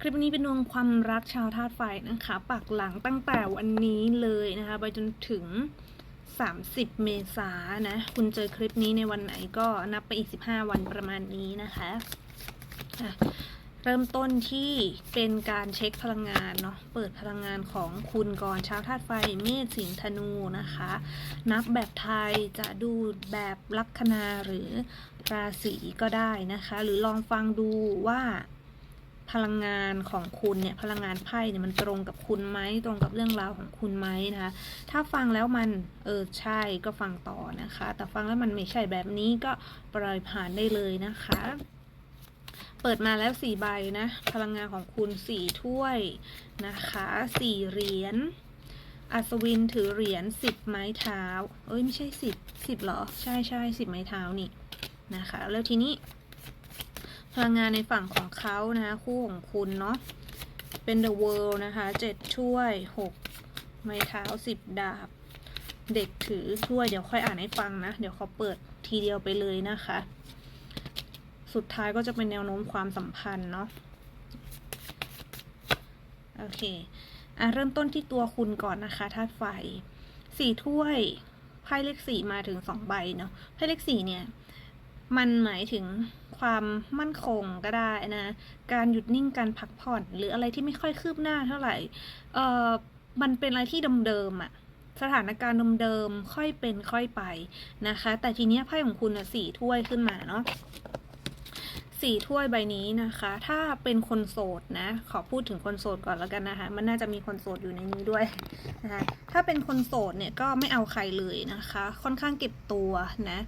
คลิปนี้เป็นดวงความรักชาวธาตุไฟนะคะ ปักหลังตั้งแต่วันนี้เลยนะคะ ไปจนถึง 30 เมษายนนะ คุณเจอคลิปนี้ในวันไหนก็นับไปอีก 15 วันประมาณนี้นะคะะเริ่มต้นที่เป็นการเช็คพลังงานเนาะ เปิดพลังงานของคุณก่อนชาวธาตุไฟเมษสิงห์ธนูนะคะ นับแบบไทยจะดูแบบลัคนาหรือราศีก็ได้นะคะ หรือลองฟังดูว่า พลังงานของคุณเนี่ยพลังงานไพ่เนี่ยมันตรงกับคุณไหมตรงกับเรื่องราวของคุณไหมนะคะ ถ้าฟังแล้วมันเออใช่ก็ฟังต่อนะคะ แต่ฟังแล้วมันไม่ใช่แบบนี้ก็ปล่อยผ่านได้เลยนะคะ เปิดมาแล้วสี่ใบนะพลังงานของคุณสี่ถ้วยนะคะสี่เหรียญอัศวินถือเหรียญสิบไม้เท้า เอ้ยไม่ใช่สิบสิบเหรอ ใช่ใช่สิบไม้เท้านี่นะคะ แล้วทีนี้ พลังงานในฝั่งของเขานะคู่ของคุณเนาะเป็น The World นะคะเจ็ดถ้วยหกไม้เท้าสิบดาบ เด็กถือถ้วยเดี๋ยวค่อยอ่านให้ฟังนะ เดี๋ยวเขาเปิดทีเดียวไปเลยนะคะ สุดท้ายก็จะเป็นแนวโน้มความสัมพันธ์เนาะโอเคอะเริ่มต้นที่ตัวคุณก่อนนะคะธาตุไฟสี่ถ้วยไพ่เลขสี่มาถึงสองใบเนาะไพ่เลขสี่เนี่ย มันหมายถึง ความมั่นคงก็ได้นะ การหยุดนิ่งการพักผ่อน หรืออะไรที่ไม่ค่อยคืบหน้าเท่าไหร่เออมันเป็นอะไรที่เดิมๆอะสถานการณ์เดิมๆค่อยเป็นค่อยไปนะคะ แต่ทีเนี้ยไพ่ของคุณสี่ถ้วยขึ้นมาเนาะสี่ถ้วยใบนี้นะคะ ถ้าเป็นคนโสดนะ ขอพูดถึงคนโสดก่อนแล้วกันนะคะ มันน่าจะมีคนโสดอยู่ในนี้ด้วยนะคะถ้าเป็นคนโสดเนี่ยก็ไม่เอาใครเลยนะคะ ค่อนข้างเก็บตัวนะ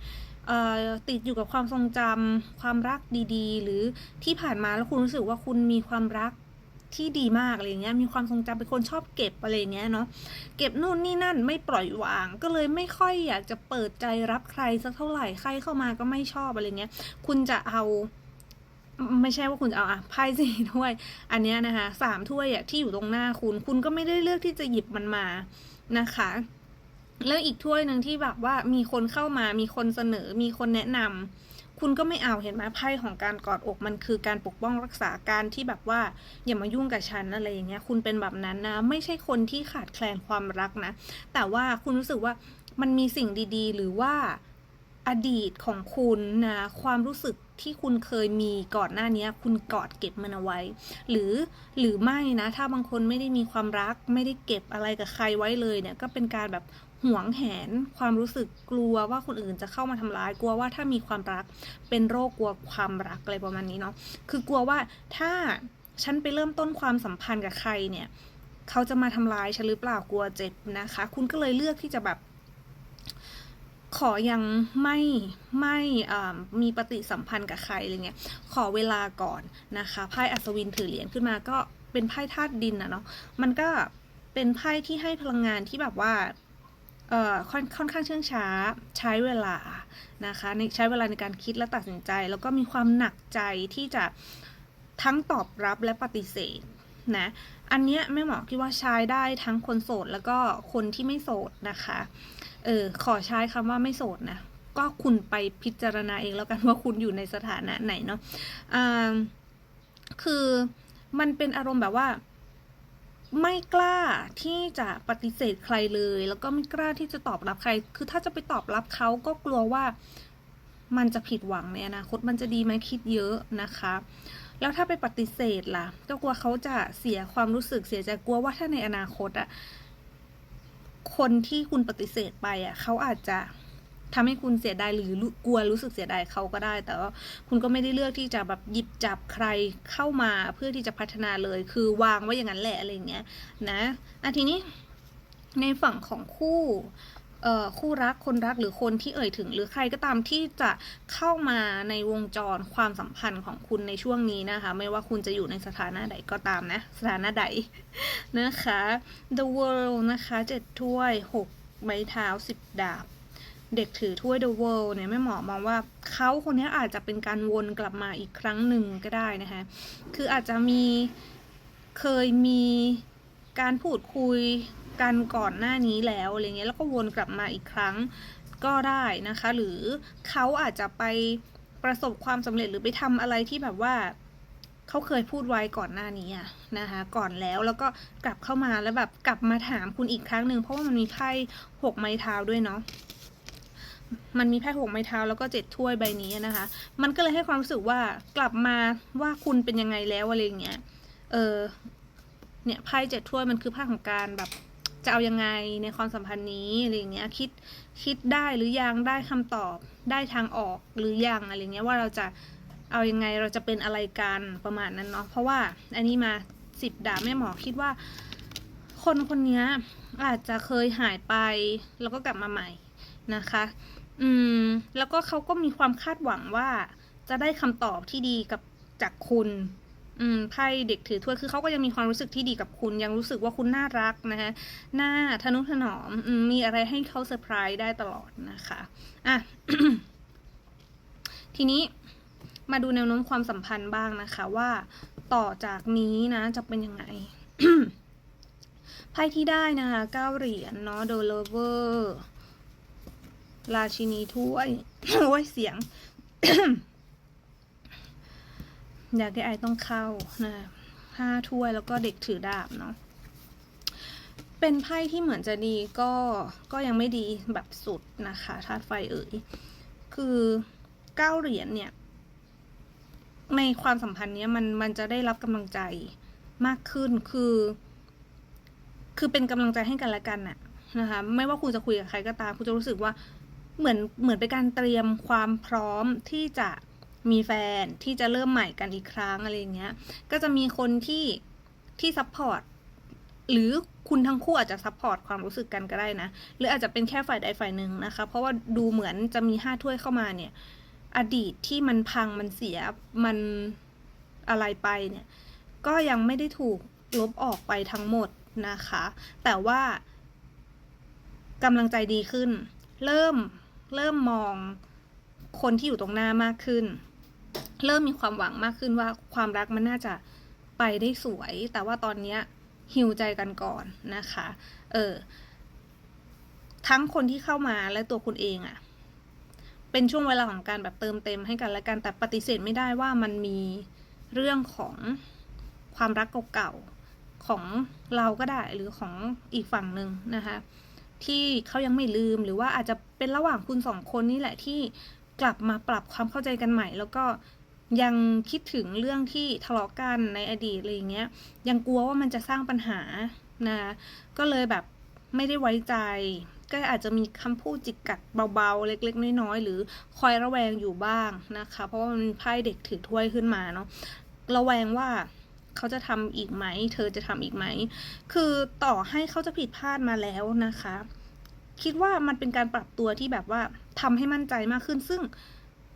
ติดอยู่กับความทรงจำความรักดีๆ หรือที่ผ่านมาแล้วคุณรู้สึกว่าคุณมีความรักที่ดีมากอะไรเงี้ย มีความทรงจำเป็นคนชอบเก็บอะไรเงี้ยเนาะ เก็บนู่นนี่นั่นไม่ปล่อยวาง ก็เลยไม่ค่อยอยากจะเปิดใจรับใครสักเท่าไหร่ ใครเข้ามาก็ไม่ชอบอะไรเงี้ย คุณจะเอา ไม่ใช่ว่าคุณจะเอาอะไพ่สี่ถ้วย อันเนี้ยนะคะสามถ้วยอะที่อยู่ตรงหน้าคุณ คุณก็ไม่ได้เลือกที่จะหยิบมันมานะคะ แล้วอีกถ้วยหนึ่งที่แบบว่ามีคนเข้ามามีคนเสนอ มีคนแนะนำคุณก็ไม่เอาเห็นไหมไพ่ของการกอดอกมันคือการปกป้องรักษาการที่แบบว่า อย่ามายุ่งกับฉันอะไรอย่างเงี้ย คุณเป็นแบบนั้นนะ ไม่ใช่คนที่ขาดแคลนความรักนะ แต่ว่าคุณรู้สึกว่ามันมีสิ่งดีๆ หรือว่าอดีตของคุณนะความรู้สึกที่คุณเคยมีก่อนหน้านี้คุณกอดเก็บมันเอาไว้ หรือหรือไม่นะ ถ้าบางคนไม่ได้มีความรักไม่ได้เก็บอะไรกับใครไว้เลยเนี่ย ก็เป็นการแบบ หวงแหน ความรู้สึกกลัวว่าคนอื่นจะเข้ามาทำร้าย กลัวว่าถ้ามีความรัก เป็นโรคกลัวความรักอะไรประมาณนี้เนาะ คือกลัวว่าถ้าฉันไปเริ่มต้นความสัมพันธ์กับใครเนี่ย เขาจะมาทำร้ายฉันหรือเปล่ากลัวเจ็บนะคะ คุณก็เลยเลือกที่จะแบบ ขอยังไม่ไม่มีปฏิสัมพันธ์กับใครอะไรเงี้ย ขอเวลาก่อนนะคะไพ่อัศวินถือเหรียญขึ้นมาก็เป็นไพ่ธาตุดินนะเนาะ มันก็เป็นไพ่ที่ให้พลังงานที่แบบว่า ค่อนค่อนข้างเชื่องช้าใช้เวลานะคะในใช้เวลาในการคิดและตัดสินใจ แล้วก็มีความหนักใจที่จะทั้งตอบรับและปฏิเสธนะอันเนี้ยแม่หมอคิดว่าใช้ได้ทั้งคนโสดแล้วก็คนที่ไม่โสดนะคะเออขอใช้คำว่าไม่โสดนะก็คุณไปพิจารณาเองแล้วกันว่าคุณอยู่ในสถานะไหนเนาะอ่าคือมันเป็นอารมณ์แบบว่า ไม่กล้าที่จะปฏิเสธใครเลย แล้วก็ไม่กล้าที่จะตอบรับใคร คือถ้าจะไปตอบรับเขาก็กลัวว่ามันจะผิดหวังในอนาคตมันจะดีไหมคิดเยอะนะคะ แล้วถ้าไปปฏิเสธล่ะ ก็กลัวเขาจะเสียความรู้สึกเสียใจกลัวว่าถ้าในอนาคตอะคนที่คุณปฏิเสธไปอะเขาอาจจะ ทำให้คุณเสียดายหรือกลัวรู้สึกเสียดายเขาก็ได้ แต่ว่าคุณก็ไม่ได้เลือกที่จะแบบหยิบจับใครเข้ามาเพื่อที่จะพัฒนาเลย คือวางไว้อย่างนั้นแหละอะไรเงี้ยนะอะทีนี้ในฝั่งของคู่คู่รักคนรักหรือคนที่เอ่ยถึง หรือใครก็ตามที่จะเข้ามาในวงจรความสัมพันธ์ของคุณในช่วงนี้นะคะ ไม่ว่าคุณจะอยู่ในสถานะใดก็ตามนะ สถานะใดนะคะ The World นะคะเจ็ดถ้วยหกไม้เท้าสิบดาบ เด็กถือถ้วย The World เนี่ยไม่หมอมองว่าเขาคนนี้อาจจะเป็นการวนกลับมาอีกครั้งหนึ่งก็ได้นะคะ คืออาจจะมีเคยมีการพูดคุยกันก่อนหน้านี้แล้วอะไรเงี้ยแล้วก็วนกลับมาอีกครั้งก็ได้นะคะ หรือเขาอาจจะไปประสบความสำเร็จหรือไปทำอะไรที่แบบว่าเขาเคยพูดไว้ก่อนหน้านี้นะคะก่อนแล้วแล้วก็กลับเข้ามาแล้วแบบกลับมาถามคุณอีกครั้งหนึ่งเพราะว่ามันมีไพ่หกไม้เท้าด้วยเนาะ มันมีไพ่หกไม้เท้าแล้วก็เจ็ดถ้วยใบนี้นะคะ มันก็เลยให้ความรู้สึกว่ากลับมาว่าคุณเป็นยังไงแล้วอะไรอย่างเงี้ย เออ เนี่ยไพ่เจ็ดถ้วยมันคือไพ่ของการแบบจะเอายังไงในความสัมพันธ์นี้อะไรอย่างเงี้ย คิดคิดได้หรือยังได้คำตอบได้ทางออกหรือยังอะไรเงี้ยว่าเราจะเอายังไงเราจะเป็นอะไรกันประมาณนั้นเนาะเพราะว่าอันนี้มาสิบดาบแม่หมอคิดว่า คนคนนี้อาจจะเคยหายไปแล้วก็กลับมาใหม่นะคะ อืม แล้วก็เขาก็มีความคาดหวังว่า จะได้คำตอบที่ดีกับจากคุณ อืมไพ่เด็กถือถ้วยคือเขาก็ยังมีความรู้สึกที่ดีกับคุณ ยังรู้สึกว่าคุณน่ารักนะคะน่าทนุถนอมอมมีอะไรให้เขาเซอร์ไพรส์ได้ตลอดนะคะอะ ทีนี้มาดูแนวโน้มความสัมพันธ์บ้างนะคะ ว่าต่อจากนี้นะ จะเป็นยังไงไพ่ที่ได้นะคะเก้าเหรียญเนาะโดโลเวอร์ ราชินีถ้วยโอ้ยเสียง อยากได้ไอต้องเข้านะห้าถ้วยแล้วก็เด็กถือดาบเนาะเป็นไพ่ที่เหมือนจะดีก็ก็ยังไม่ดีแบบสุดนะคะธาตุไฟเอ่ยคือเก้าเหรียญเนี่ย ในความสัมพันธ์เนี้ยมันมันจะได้รับกำลังใจมากขึ้นคือ คือเป็นกำลังใจให้กันและกันน่ะนะคะ ไม่ว่าคุณจะคุยกับใครก็ตามคุณจะรู้สึกว่า เหมือนเหมือนเป็นการเตรียมความพร้อมที่จะมีแฟนที่จะเริ่มใหม่กันอีกครั้งอะไรอย่างเงี้ย ก็จะมีคนที่ที่ซัพพอร์ตหรือคุณทั้งคู่อาจจะซัพพอร์ตความรู้สึกกันก็ได้นะ หรืออาจจะเป็นแค่ฝ่ายใดฝ่ายหนึ่งนะคะ เพราะว่าดูเหมือนจะมีห้าถ้วยเข้ามาเนี่ย อดีตที่มันพังมันเสียมันอะไรไปเนี่ย ก็ยังไม่ได้ถูกลบออกไปทั้งหมดนะคะ แต่ว่ากำลังใจดีขึ้น เริ่ม เริ่มมองคนที่อยู่ตรงหน้ามากขึ้น เริ่มมีความหวังมากขึ้นว่าความรักมันน่าจะไปได้สวย แต่ว่าตอนเนี้ยหิวใจกันก่อนนะคะ เออ ทั้งคนที่เข้ามาและตัวคุณเองอะเป็นช่วงเวลาของการแบบเติมเต็มให้กันและกัน แต่ปฏิเสธไม่ได้ว่ามันมีเรื่องของความรักเก่าๆของเราก็ได้หรือของอีกฝั่งหนึ่งนะคะ ที่เขายังไม่ลืมหรือว่าอาจจะเป็นระหว่างคุณสองคนนี่แหละที่กลับมาปรับความเข้าใจกันใหม่ แล้วก็ยังคิดถึงเรื่องที่ทะเลาะกันในอดีตอะไรอย่างเงี้ย ยังกลัวว่ามันจะสร้างปัญหานะก็เลยแบบไม่ได้ไว้ใจ ก็อาจจะมีคำพูดจิกกัดเบาๆ เล็ก ๆ น้อยๆ หรือคอยระแวงอยู่บ้างนะคะ เพราะว่ามันไพ่เด็กถือถ้วยขึ้นมาเนาะระแวงว่า เขาจะทำอีกไหม เธอจะทำอีกไหม คือต่อให้เขาจะผิดพลาดมาแล้วนะคะ คิดว่ามันเป็นการปรับตัวที่แบบว่าทำให้มั่นใจมากขึ้น ซึ่ง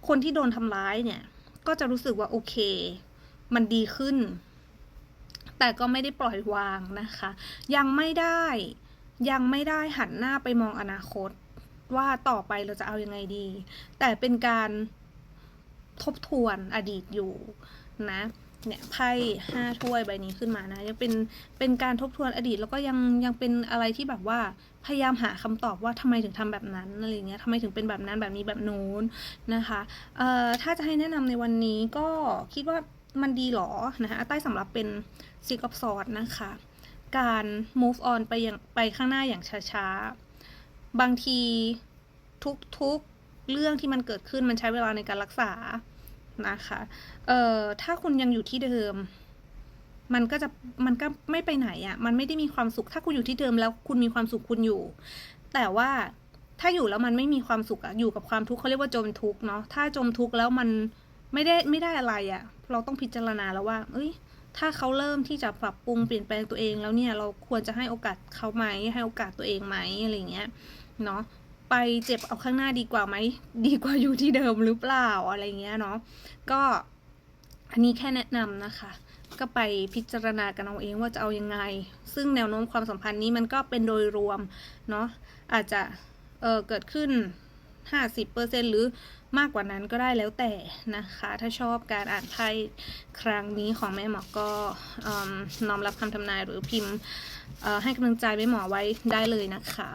คนที่โดนทำร้ายเนี่ย ก็จะรู้สึกว่าโอเค มันดีขึ้น แต่ก็ไม่ได้ปล่อยวางนะคะ ยังไม่ได้ยังไม่ได้หันหน้าไปมองอนาคต ว่าต่อไปเราจะเอายังไงดี แต่เป็นการทบทวนอดีตอยู่นะ เนี่ยไพ่ห้าถ้วยใบนี้ขึ้นมานะยังเป็นเป็นการทบทวนอดีตแล้วก็ยังยังเป็นอะไรที่แบบว่าพยายามหาคำตอบว่าทำไมถึงทำแบบนั้นอะไรเงี้ยทำไมถึงเป็นแบบนั้นแบบนี้แบบนู้นนะคะเอ่อถ้าจะให้แนะนำในวันนี้ก็คิดว่ามันดีหรอนะคะใต้สำหรับเป็น Six of Swords นะคะ การ move on ไปอย่างไปข้างหน้าอย่างช้าๆ บางทีทุกๆเรื่องที่มันเกิดขึ้นมันใช้เวลาในการรักษา นะคะเอ่อถ้าคุณยังอยู่ที่เดิม มันก็จะมันก็ไม่ไปไหนอะ่ะ มันไม่ได้มีความสุข ถ้าคุณอยู่ที่เดิมแล้วคุณมีความสุขคุณอยู่ แต่ว่าถ้าอยู่แล้วมันไม่มีความสุขอะอยู่กับความทุกข์เขาเรียกว่าจมทุกข์เนาะถ้าจมทุกข์แล้วมันไม่ได้ไม่ได้อะไรอะ่ะเราต้องพิจารณาแล้วว่า เอ้ย ถ้าเขาเริ่มที่จะปรับปรุงเปลี่ยนแปลงตัวเองแล้วเนี่ย เราควรจะให้โอกาสเขาไหมให้โอกาสตัวเองไหมอะไรเงี้ยเนาะ ไปเจ็บเอาข้างหน้าดีกว่าไหม ดีกว่าอยู่ที่เดิมหรือเปล่าอะไรเงี้ยเนาะก็อันนี้แค่แนะนำนะคะ ก็ไปพิจารณากันเอาเองว่าจะเอายังไง ซึ่งแนวโน้มความสัมพันธ์นี้มันก็เป็นโดยรวมเนาะอาจจะเเกิดขึ้น 50%หรือมากกว่านั้นก็ได้แล้วแต่นะคะ ถ้าชอบการอ่านไพ่ครั้งนี้ของแม่หมอก็น้อมรับคำทำนายหรือพิมพ์ให้กำลังใจแม่หมอไว้ได้เลยนะคะ